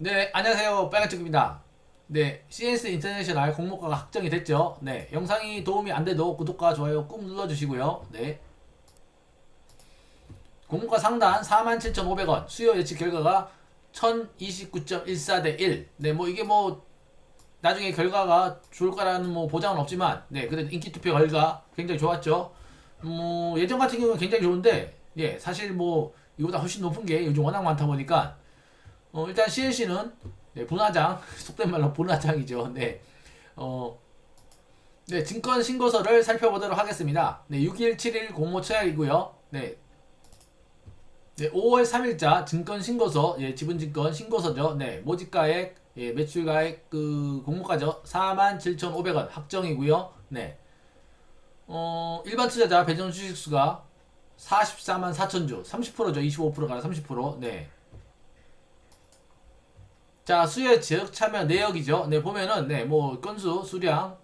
네, 안녕하세요. 빨간쪽입니다. 네, CS 인터내셔널 공모가가 확정이 됐죠. 네, 영상이 도움이 안 돼도 구독과 좋아요 꾹 눌러주시고요. 네. 공모가 상단 47,500원, 수요 예측 결과가 1029.14대 1. 네, 뭐 이게 뭐 나중에 결과가 좋을 거라는 뭐 보장은 없지만, 네, 그래도 인기 투표 결과 굉장히 좋았죠. 뭐 예전 같은 경우는 굉장히 좋은데, 예, 사실 뭐 이거보다 훨씬 높은 게 요즘 워낙 많다 보니까 어, 일단 CLC는 네, 분화장 속된 말로 분화장이죠. 네. 어, 네, 증권 신고서를 살펴보도록 하겠습니다. 네, 6.171 공모 처약이고요. 네. 네, 5월 3일자 증권 신고서, 예, 지분 증권 신고서죠. 네, 모집가액, 예, 매출가액, 그, 공모가죠. 47,500원 확정이고요. 네. 어, 일반 투자자 배정 주식수가 44만 4천 주, 30%죠. 25%가 30%. 네. 자, 수요 지역 참여 내역이죠. 네, 보면은, 네, 뭐, 건수, 수량,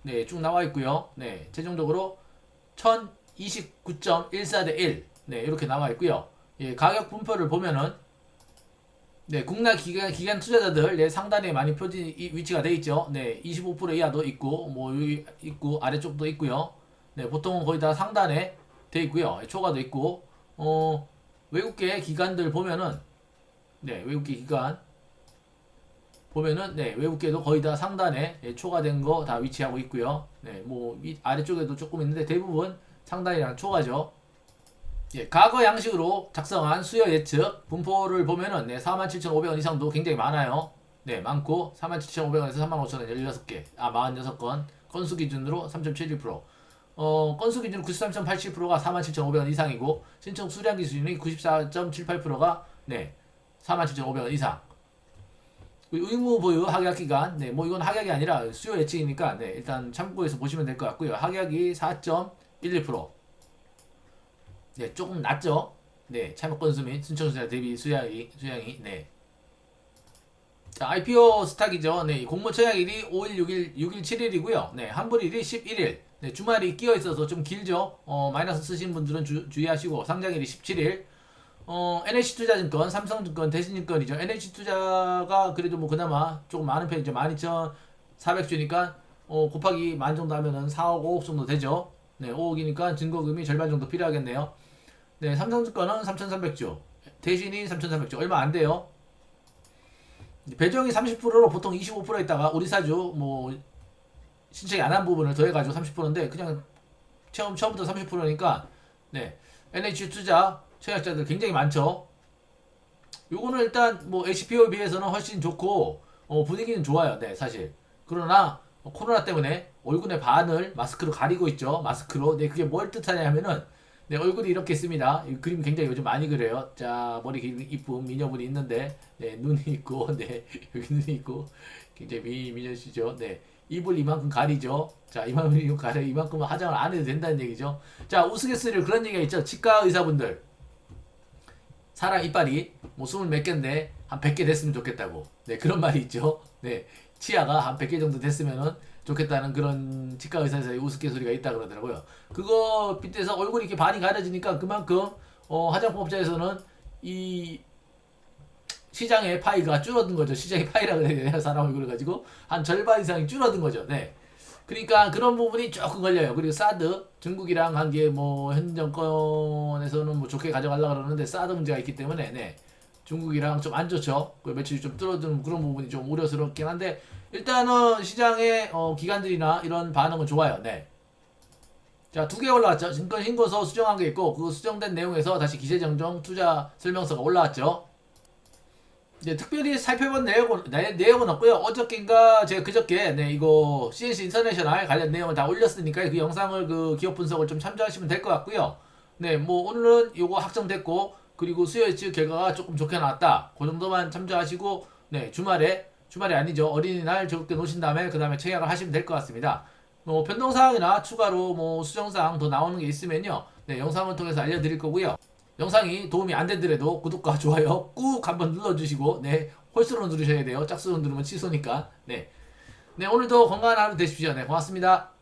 네, 쭉 나와 있고요. 네, 최종적으로 1029.14 대 1. 네, 이렇게 나와 있고요. 예, 가격 분포를 보면은, 네, 국내 기간, 기간 투자자들, 네, 상단에 많이 표지, 이- 위치가 돼 있죠. 네, 25% 이하도 있고, 뭐, 여기 있고, 아래쪽도 있고요. 네, 보통은 거의 다 상단에 돼 있고요. 초과도 있고, 어, 외국계 기관들 보면은, 네, 외국계 기관, 보면은 네 외국계도 거의 다 상단에 예, 초과된 거 다 위치하고 있고요. 네, 뭐 위, 아래쪽에도 조금 있는데 대부분 상단이랑 초과죠. 예, 과거 양식으로 작성한 수요 예측 분포를 보면은 네, 47,500원 이상도 굉장히 많아요. 네, 많고 47,500원에서 35,000원 16개, 아 46건 건수 기준으로 3.71%. 어, 건수 기준 93.87%가 47,500원 이상이고 신청 수량 기준이 94.78%가 네, 47,500원 이상. 의무 보유 하계약 기간, 네, 뭐 이건 하계약이 아니라 수요 예측이니까, 네, 일단 참고해서 보시면 될 것 같고요. 하계약이 4.11%. 네, 조금 낮죠? 네, 참여 건수 및 신청 수량 대비 수량이, 수량이, 네. 자, IPO 스탁이죠. 네, 공모 처약일이 5일, 6일, 6일, 7일이고요. 네, 환불일이 11일. 네, 주말이 끼어 있어서 좀 길죠. 어, 마이너스 쓰신 분들은 주, 주의하시고 상장일이 17일. 어, NH투자증권, 삼성증권, 대신증권이죠. NH투자가 그래도 뭐 그나마 조금 많은 편이죠. 12,400주니까 어, 곱하기 만 정도 하면은 4억, 5억 정도 되죠. 네, 5억이니까 증거금이 절반 정도 필요하겠네요. 네, 삼성증권은 3,300주, 대신이 3,300주, 얼마 안 돼요. 배정이 30%로 보통 25% 있다가 우리 사주 뭐 신청이 안 한 부분을 더해가지고 30%인데 그냥 처음 처음부터 30%니까 네 NH 투자 청약자들 굉장히 많죠. 요거는 일단 뭐 HPO에 비해서는 훨씬 좋고 어, 분위기는 좋아요. 네 사실 그러나 어, 코로나 때문에 얼굴의 반을 마스크로 가리고 있죠. 마스크로 네 그게 뭘 뜻하냐면은 네 얼굴이 이렇게 있습니다. 이 그림 굉장히 요즘 많이 그래요. 자 머리 긴 이쁜 미녀분이 있는데 네 눈이 있고 네 여기 눈이 있고 굉장히 미 미녀시죠. 네 입을 이만큼 가리죠. 자 이만큼 가려 이만큼은 화장을 안 해도 된다는 얘기죠. 자 우스갯소리로 그런 얘기가 있죠. 치과 의사분들 사람 이빨이 뭐 스물 몇 개인데 한 100개 됐으면 좋겠다고. 네, 그런 말이 있죠. 네. 치아가 한 100개 정도 됐으면은 좋겠다는 그런 치과 의사에서의 우스갯소리가 있다 그러더라고요. 그거 빗대서 얼굴이 이렇게 반이 가려지니까 그만큼 어, 화장품업체에서는 이 시장의 파이가 줄어든 거죠. 시장의 파이라 그래야 되나 사람 얼굴을 가지고 한 절반 이상이 줄어든 거죠. 네. 그러니까 그런 부분이 조금 걸려요. 그리고 사드 중국이랑 한게뭐현 정권에서는 뭐 좋게 가져가려고 그러는데 사드 문제가 있기 때문에 네. 중국이랑 좀 안 좋죠. 그 매출이 좀 줄어드는 그런 부분이 좀 우려스럽긴 한데 일단은 시장의 어, 기관들이나 이런 반응은 좋아요. 네. 자, 두 개 올라왔죠. 증권 신고서 수정한 게 있고 그 수정된 내용에서 다시 기세정정 투자 설명서가 올라왔죠. 네, 특별히 살펴본 내용은, 내, 내용은 없고요. 어저께인가 제가 그저께 네, 이거 CNC 인터내셔널 관련 내용을 다 올렸으니까 그 영상을 그 기업 분석을 좀 참조하시면 될 것 같고요. 네, 뭐 오늘은 요거 확정됐고 그리고 수요 예측 결과가 조금 좋게 나왔다. 그 정도만 참조하시고 네, 주말에 주말이 아니죠. 어린이날 때 노신 다음에 그 다음에 청약을 하시면 될 것 같습니다. 뭐 변동사항이나 추가로 뭐 수정사항 더 나오는 게 있으면요. 네, 영상을 통해서 알려드릴 거고요. 영상이 도움이 안 되더라도 구독과 좋아요 꾹 한번 눌러주시고 네 홀수로 누르셔야 돼요. 짝수로 누르면 취소니까. 네, 네 오늘도 건강한 하루 되십시오. 네 고맙습니다